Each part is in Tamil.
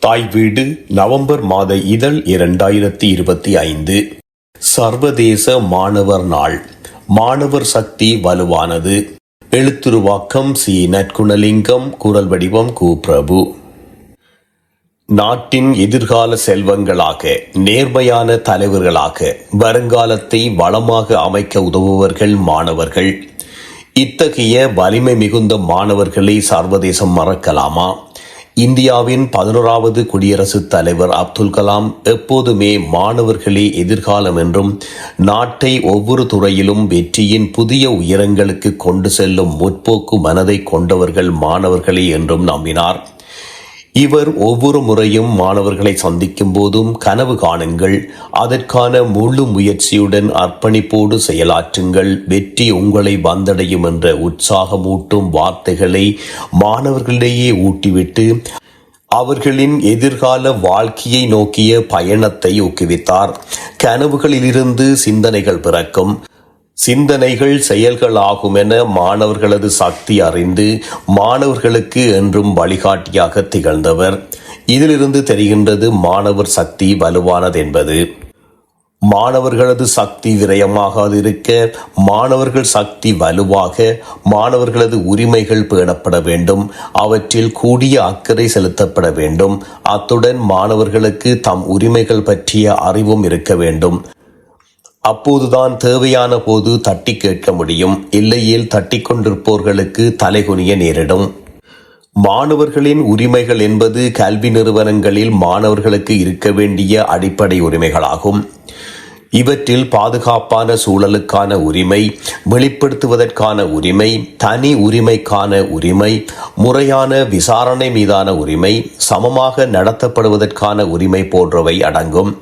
தாய் வீடு நவம்பர் மாத இதழ் இரண்டாயிரத்தி இருபத்தி ஐந்து. சர்வதேச மாணவர் நாள். மாணவர் சக்தி வலுவானது. எழுத்துருவாக்கம் சி. நற்குணலிங்கம் குரல் வடிவம் கு. பிரபு. நாட்டின் எதிர்கால செல்வங்களாக நேர்மையான தலைவர்களாக வருங்காலத்தை வளமாக அமைக்க உதவுபவர்கள் மாணவர்கள். இத்தகைய வலிமை மிகுந்த மாணவர்களை சர்வதேசம் மறக்கலாமா? இந்தியாவின் பதினோராவது குடியரசுத் தலைவர் அப்துல் கலாம் எப்போதுமே மாணவர்களே எதிர்காலம் என்றும் நாட்டை ஒவ்வொரு துறையிலும் வெற்றியின் புதிய உயரங்களுக்கு கொண்டு செல்லும் முற்போக்கு மனதை கொண்டவர்கள் மாணவர்களே என்றும் நம்பினார். இவர் ஒவ்வொரு முறையும் மாணவர்களை சந்திக்கும் போதும் கனவு காணுங்கள். அதற்கான முழு முயற்சியுடன் அர்ப்பணிப்போடு செயலாற்றுங்கள். வெற்றி உங்களை வந்தடையும் என்ற உற்சாகமூட்டும் வார்த்தைகளை மாணவர்களிடையே ஊட்டிவிட்டு அவர்களின் எதிர்கால வாழ்க்கையை நோக்கிய பயணத்தை ஊக்குவித்தார். கனவுகளிலிருந்து சிந்தனைகள் பிறக்கும். சிந்தனைகள் செயல்களாகும் என மாணவர்களது சக்தி அறிந்து மாணவர்களுக்கு என்றும் வழிகாட்டியாக திகழ்ந்தவர். இதிலிருந்து தெரிகின்றது மாணவர் சக்தி வலுவானது என்பது மாணவர்களது சக்தி விரயமாகாது இருக்க மாணவர்கள் சக்தி வலுவாக மாணவர்களது உரிமைகள் பேணப்பட வேண்டும் அவற்றில் கூடிய அக்கறை செலுத்தப்பட வேண்டும். அத்துடன் மாணவர்களுக்கு தம் உரிமைகள் பற்றிய அறிவும் இருக்க வேண்டும். அப்போதுதான் தேவையான போது தட்டி கேட்க முடியும். இல்லையேல் தட்டி கொண்டிருப்போர்களுக்கு தலைகுனிய நேரிடும். மாணவர்களின் உரிமைகள் என்பது கல்வி நிறுவனங்களில் மாணவர்களுக்கு இருக்க வேண்டிய அடிப்படை உரிமைகளாகும். இவற்றில் பாதுகாப்பான சூழலுக்கான உரிமை வெளிப்படுத்துவதற்கான உரிமை தனி உரிமைக்கான உரிமை முறையான விசாரணை மீதான உரிமை சமமாக நடத்தப்படுவதற்கான உரிமை போன்றவை அடங்கும்.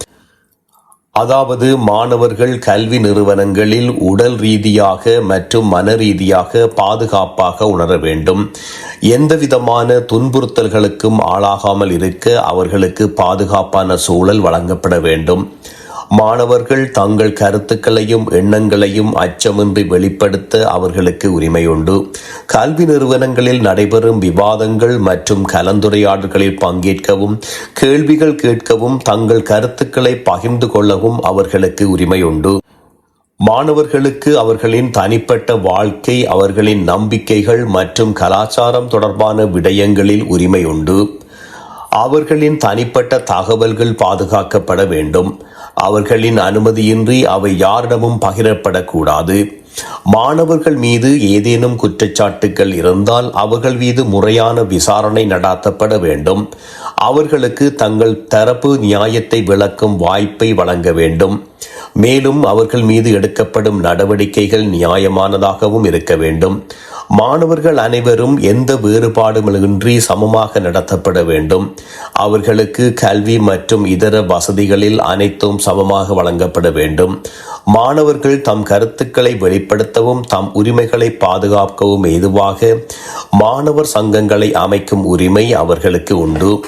அதாவது மாணவர்கள் கல்வி நிறுவனங்களில் உடல் ரீதியாக மற்றும் மன ரீதியாக பாதுகாப்பாக உணர வேண்டும். எந்தவிதமான துன்புறுத்தல்களுக்கும் ஆளாகாமல் இருக்க அவர்களுக்கு பாதுகாப்பான சூழல் வழங்கப்பட வேண்டும். மாணவர்கள் தங்கள் கருத்துக்களையும் எண்ணங்களையும் அச்சமின்றி வெளிப்படுத்த அவர்களுக்கு உரிமை உண்டு கல்வி நிறுவனங்களில் நடைபெறும் விவாதங்கள் மற்றும் கலந்துரையாடல்களில் பங்கேற்கவும் கேள்விகள் கேட்கவும் தங்கள் கருத்துக்களை பகிர்ந்து கொள்ளவும் அவர்களுக்கு உரிமை உண்டு மாணவர்களுக்கு அவர்களின் தனிப்பட்ட வாழ்க்கை அவர்களின் நம்பிக்கைகள் மற்றும் கலாச்சாரம் தொடர்பான விடயங்களில் உரிமை உண்டு அவர்களின் தனிப்பட்ட தகவல்கள் பாதுகாக்கப்பட வேண்டும். அவர்களின் அனுமதியின்றி அவை யாரிடமும் பகிரப்படக்கூடாது. மாணவர்கள் மீது ஏதேனும் குற்றச்சாட்டுகள் இருந்தால் அவர்கள் மீது முறையான விசாரணை நடாத்தப்பட வேண்டும். அவர்களுக்கு தங்கள் தரப்பு நியாயத்தை விளக்கும் வாய்ப்பை வழங்க வேண்டும். மேலும் அவர்கள் மீது எடுக்கப்படும் நடவடிக்கைகள் நியாயமானதாகவும் இருக்க வேண்டும். மாணவர்கள் அனைவரும் எந்த வேறுபாடுமின்றி சமமாக நடத்தப்பட வேண்டும். அவர்களுக்கு கல்வி மற்றும் இதர வசதிகளில் அனைத்தும் சமமாக வழங்கப்பட வேண்டும். மாணவர்கள் தம் கருத்துக்களை வெளிப்படுத்தவும் தம் உரிமைகளை பாதுகாக்கவும் ஏதுவாக மாணவர் சங்கங்களை அமைக்கும் உரிமை அவர்களுக்கு உண்டு.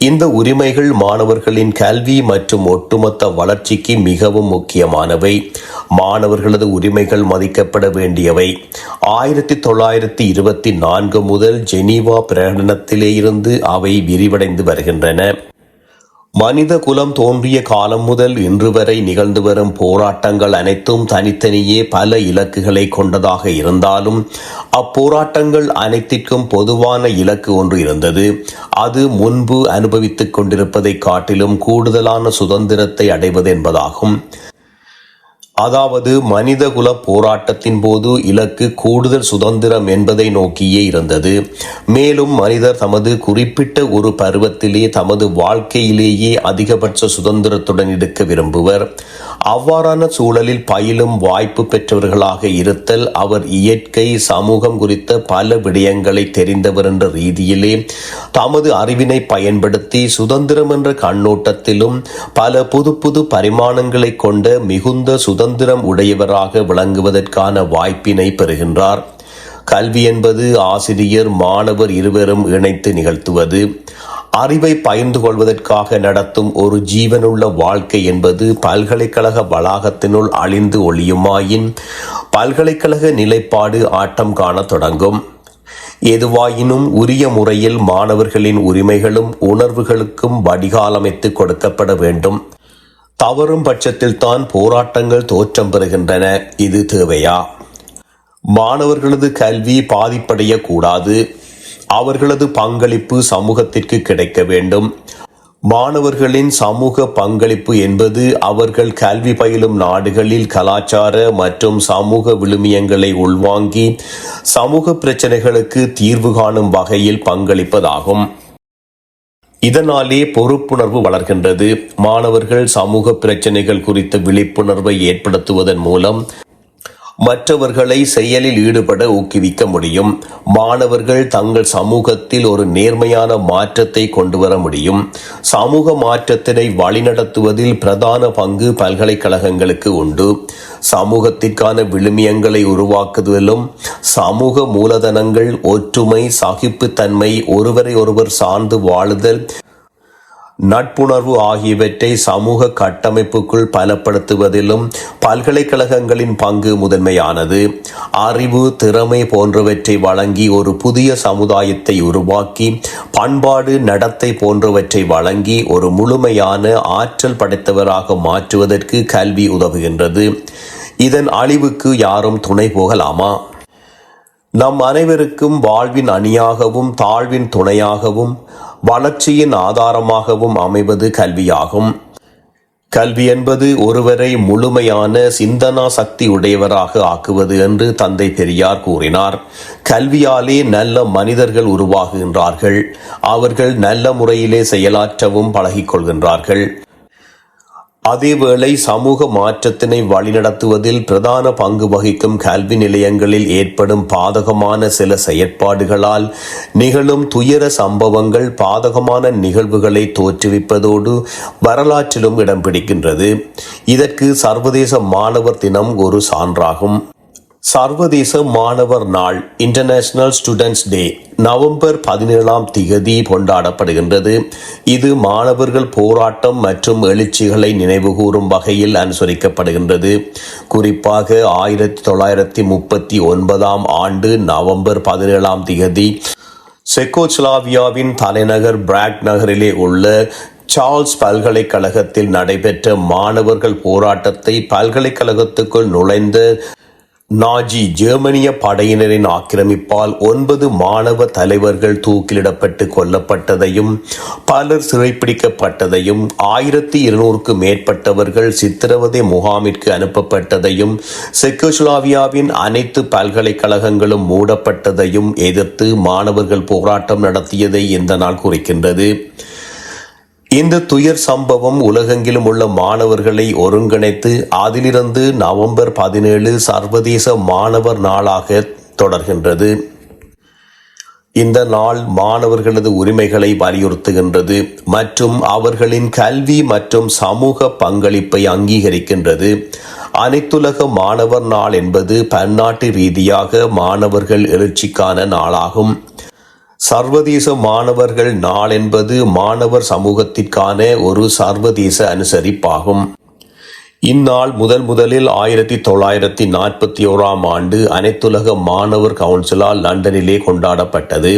இந்த உரிமைகள் மாணவர்களின் கல்வி மற்றும் ஒட்டுமொத்த வளர்ச்சிக்கு மிகவும் முக்கியமானவை. மாணவர்களது உரிமைகள் மதிக்கப்பட வேண்டியவை. ஆயிரத்தி தொள்ளாயிரத்தி இருபத்தி நான்கு முதல் ஜெனீவா பிரகடனத்திலே இருந்து அவை விரிவடைந்து வருகின்றன. மனித குலம் தோன்றிய காலம் முதல் இன்று வரை நிகழ்ந்து வரும் போராட்டங்கள் அனைத்தும் தனித்தனியே பல இலக்குகளை கொண்டதாக இருந்தாலும் அப்போராட்டங்கள் அனைத்திற்கும் பொதுவான இலக்கு ஒன்று இருந்தது. அது முன்பு அனுபவித்துக் கொண்டிருப்பதை காட்டிலும் கூடுதலான சுதந்திரத்தை அடைவது என்பதாகும் அதாவது மனிதகுல போராட்டத்தின் போது இலக்கு கூடுதல் சுதந்திரம் என்பதை நோக்கியே இருந்தது. மேலும் மனிதர் தமது குறிப்பிட்ட ஒரு பருவத்திலே தமது வாழ்க்கையிலேயே அதிகபட்ச சுதந்திரத்துடன் இருக்க விரும்புவர். அவ்வாறான சூழலில் பயிலும் வாய்ப்பு பெற்றவர்களாக இருத்தல் அவர் இயற்கை சமூகம் குறித்த பல விடயங்களை தெரிந்தவர் என்ற ரீதியிலே தமது அறிவினை பயன்படுத்தி சுதந்திரம் என்ற கண்ணோட்டத்திலும் பல புது புது பரிமாணங்களை கொண்ட மிகுந்த சுதந்திரம் உடையவராக விளங்குவதற்கான வாய்ப்பினை பெறுகின்றார். கல்வி என்பது ஆசிரியர் மாணவர் இருவரும் இணைத்து நிகழ்த்துவது. அறிவை பகிர்ந்து கொள்வதற்காக நடத்தும் ஒரு ஜீவனுள்ள வாழ்க்கை என்பது பல்கலைக்கழக வளாகத்தினுள் அழிந்து ஒளியுமாயின் பல்கலைக்கழக நிலைப்பாடு ஆட்டம் காண தொடங்கும். எதுவாயினும் உரிய முறையில் மாணவர்களின் உரிமைகளும் உணர்வுகளுக்கும் வடிகாலமைத்து கொடுக்கப்பட வேண்டும். தவறும் பட்சத்தில் தான் போராட்டங்கள் தோற்றம் பெறுகின்றன. இது தேவையா? மாணவர்களது கல்வி பாதிப்படையக்கூடாது. அவர்களது பங்களிப்பு சமூகத்திற்கு கிடைக்க வேண்டும். மாணவர்களின் சமூக பங்களிப்பு என்பது அவர்கள் கல்வி பயிலும் நாடுகளில் கலாச்சார மற்றும் சமூக விழுமியங்களை உள்வாங்கி சமூக பிரச்சனைகளுக்கு தீர்வு காணும் வகையில் பங்களிப்பதாகும். இதனாலே பொறுப்புணர்வு வளர்கின்றது. மாணவர்கள் சமூக பிரச்சனைகள் குறித்த விழிப்புணர்வை ஏற்படுத்துவதன் மூலம் மற்றவர்களை செயலில் ஈடுபட ஊக்குவிக்க முடியும். மாணவர்கள் தங்கள் சமூகத்தில் ஒரு நேர்மையான மாற்றத்தை கொண்டு வர முடியும். சமூக மாற்றத்தினை வழிநடத்துவதில் பிரதான பங்கு பல்கலைக்கழகங்களுக்கு உண்டு. சமூகத்திற்கான விழுமியங்களை உருவாக்குவதிலும் சமூக மூலதனங்கள் ஒற்றுமை சகிப்புத்தன்மை ஒருவரை ஒருவர் சார்ந்து வாழுதல் நட்புணர்வு ஆகியவற்றை சமூக கட்டமைப்புக்குள் பலப்படுத்துவதிலும் பல்கலைக்கழகங்களின் பங்கு முதன்மையானது. அறிவு திறமை போன்றவற்றை வழங்கி ஒரு புதிய சமுதாயத்தை உருவாக்கி பண்பாடு நடத்தை போன்றவற்றை வழங்கி ஒரு முழுமையான ஆற்றல் படைத்தவராக மாற்றுவதற்கு கல்வி உதவுகின்றது. இதன் அழிவுக்கு யாரும் துணை போகலாமா? நம் அனைவருக்கும் வாழ்வின் அணியாகவும் தாழ்வின் துணையாகவும் வளர்ச்சியின் ஆதாரமாகவும் அமைவது கல்வியாகும். கல்வி என்பது ஒருவரை முழுமையான சிந்தனா சக்தி உடையவராக ஆக்குவது என்று தந்தை பெரியார் கூறினார். கல்வியாலே நல்ல மனிதர்கள் உருவாகுகின்றார்கள். அவர்கள் நல்ல முறையிலே செயலாற்றவும் பழகிக் கொள்கின்றார்கள் அதேவேளை சமூக மாற்றத்தினை வழிநடத்துவதில் பிரதான பங்கு வகிக்கும் கல்வி நிலையங்களில் ஏற்படும் பாதகமான சில செயற்பாடுகளால் நிகழும் துயர சம்பவங்கள் பாதகமான நிகழ்வுகளை தோற்றுவிப்பதோடு வரலாற்றிலும் இடம் பிடிக்கின்றது. இதற்கு சர்வதேச மாணவர் தினம் ஒரு சான்றாகும். சர்வதேச மாணவர் நாள் இன்டர்நேஷனல் ஸ்டூடெண்ட்ஸ் டே நவம்பர் பதினேழாம் திகதி கொண்டாடப்படுகின்றது. இது மாணவர்கள் போராட்டம் மற்றும் எழுச்சிகளை நினைவுகூரும் வகையில் அனுசரிக்கப்படுகின்றது. குறிப்பாக ஆயிரத்தி தொள்ளாயிரத்தி முப்பத்தி ஒன்பதாம் ஆண்டு நவம்பர் பதினேழாம் திகதி செக்கோஸ்லாவியாவின் தலைநகர் பிராக் நகரிலே உள்ள சார்ல்ஸ் பல்கலைக்கழகத்தில் நடைபெற்ற மாணவர்கள் போராட்டத்தை பல்கலைக்கழகத்துக்குள் நுழைந்த நாஜி ஜெர்மனிய படையினரின் ஆக்கிரமிப்பால் ஒன்பது மாணவ தலைவர்கள் தூக்கிலிடப்பட்டு கொல்லப்பட்டதையும் பலர் சிறைப்பிடிக்கப்பட்டதையும் ஆயிரத்தி இருநூறுக்கு மேற்பட்டவர்கள் சித்திரவதை முகாமிற்கு அனுப்பப்பட்டதையும் செக்கோஸ்லாவியாவின் அனைத்து பல்கலைக்கழகங்களும் மூடப்பட்டதையும் எதிர்த்து மாணவர்கள் போராட்டம் நடத்தியதை இந்த நாள் குறிக்கின்றது. இந்த துயர் சம்பவம் உலகெங்கிலும் உள்ள மாணவர்களை ஒருங்கிணைத்து அதிலிருந்து நவம்பர் பதினேழு சர்வதேச மாணவர் நாளாக தொடர்கின்றது. இந்த நாள் மாணவர்களது உரிமைகளை வலியுறுத்துகின்றது மற்றும் அவர்களின் கல்வி மற்றும் சமூக பங்களிப்பை அங்கீகரிக்கின்றது. அனைத்துலக மாணவர் நாள் என்பது பன்னாட்டு ரீதியாக மாணவர்கள் எழுச்சிக்கான நாளாகும். சர்வதேச மாணவர்கள் நாள் என்பது மாணவர் சமூகத்திற்கான ஒரு சர்வதேச அனுசரிப்பாகும். இந்நாள் முதன் முதலில் ஆயிரத்தி தொள்ளாயிரத்தி நாற்பத்தி ஓராம் ஆண்டு அனைத்துலக மாணவர் கவுன்சிலால் லண்டனிலே கொண்டாடப்பட்டது.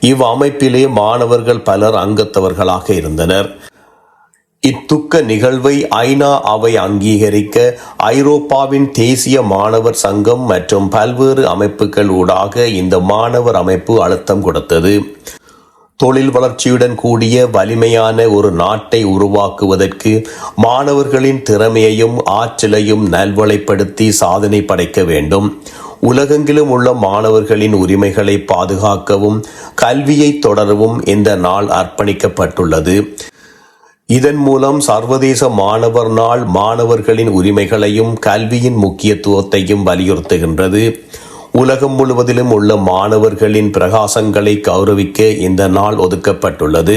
இவ்வமைப்பிலே மாணவர்கள் பலர் அங்கத்தவர்களாக இருந்தனர். இத்துக்க நிகழ்வை ஐநா அவை அங்கீகரிக்க ஐரோப்பாவின் தேசிய மாணவர் சங்கம் மற்றும் பல்வேறு அமைப்புகள் ஊடாக இந்த மாணவர் அமைப்பு அழுத்தம் கொடுத்தது. தொழில் வளர்ச்சியுடன் கூடிய வலிமையான ஒரு நாட்டை உருவாக்குவதற்கு மாணவர்களின் திறமையையும் ஆற்றலையும் நல்வலைப்படுத்தி சாதனை படைக்க வேண்டும். உலகெங்கிலும் உள்ள மாணவர்களின் உரிமைகளை பாதுகாக்கவும் கல்வியை தொடரவும் இந்த நாள் அர்ப்பணிக்கப்பட்டுள்ளது. இதன் மூலம் சர்வதேச மாணவர் நாள் மாணவர்களின் உரிமைகளையும் கல்வியின் முக்கியத்துவத்தையும் வலியுறுத்துகின்றது. உலகம் முழுவதிலும் உள்ள மாணவர்களின் பிரகாசங்களை கௌரவிக்க இந்த நாள் ஒதுக்கப்பட்டுள்ளது.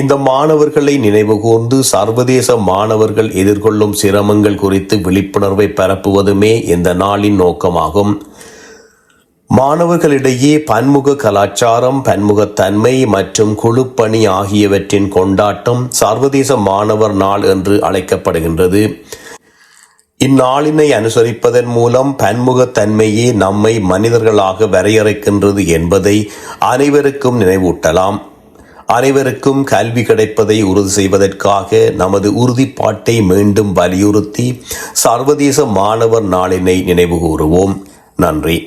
இந்த மாணவர்களை நினைவுகூர்ந்து சர்வதேச மாணவர்கள் எதிர்கொள்ளும் சிரமங்கள் குறித்து விழிப்புணர்வை பரப்புவதுமே இந்த நாளின் நோக்கமாகும். மாணவர்களிடையே பன்முக கலாச்சாரம் பன்முகத்தன்மை மற்றும் குழுப்பணி ஆகியவற்றின் கொண்டாட்டம் சர்வதேச மாணவர் நாள் என்று அழைக்கப்படுகின்றது. இந்நாளினை அனுசரிப்பதன் மூலம் பன்முகத்தன்மையே நம்மை மனிதர்களாக வரையறுக்கின்றது என்பதை அனைவருக்கும் நினைவூட்டலாம். அனைவருக்கும் கல்வி கிடைப்பதை உறுதி செய்வதற்காக நமது உறுதிப்பாட்டை மீண்டும் வலியுறுத்தி சர்வதேச மாணவர் நாளினை நினைவு கூறுவோம். நன்றி.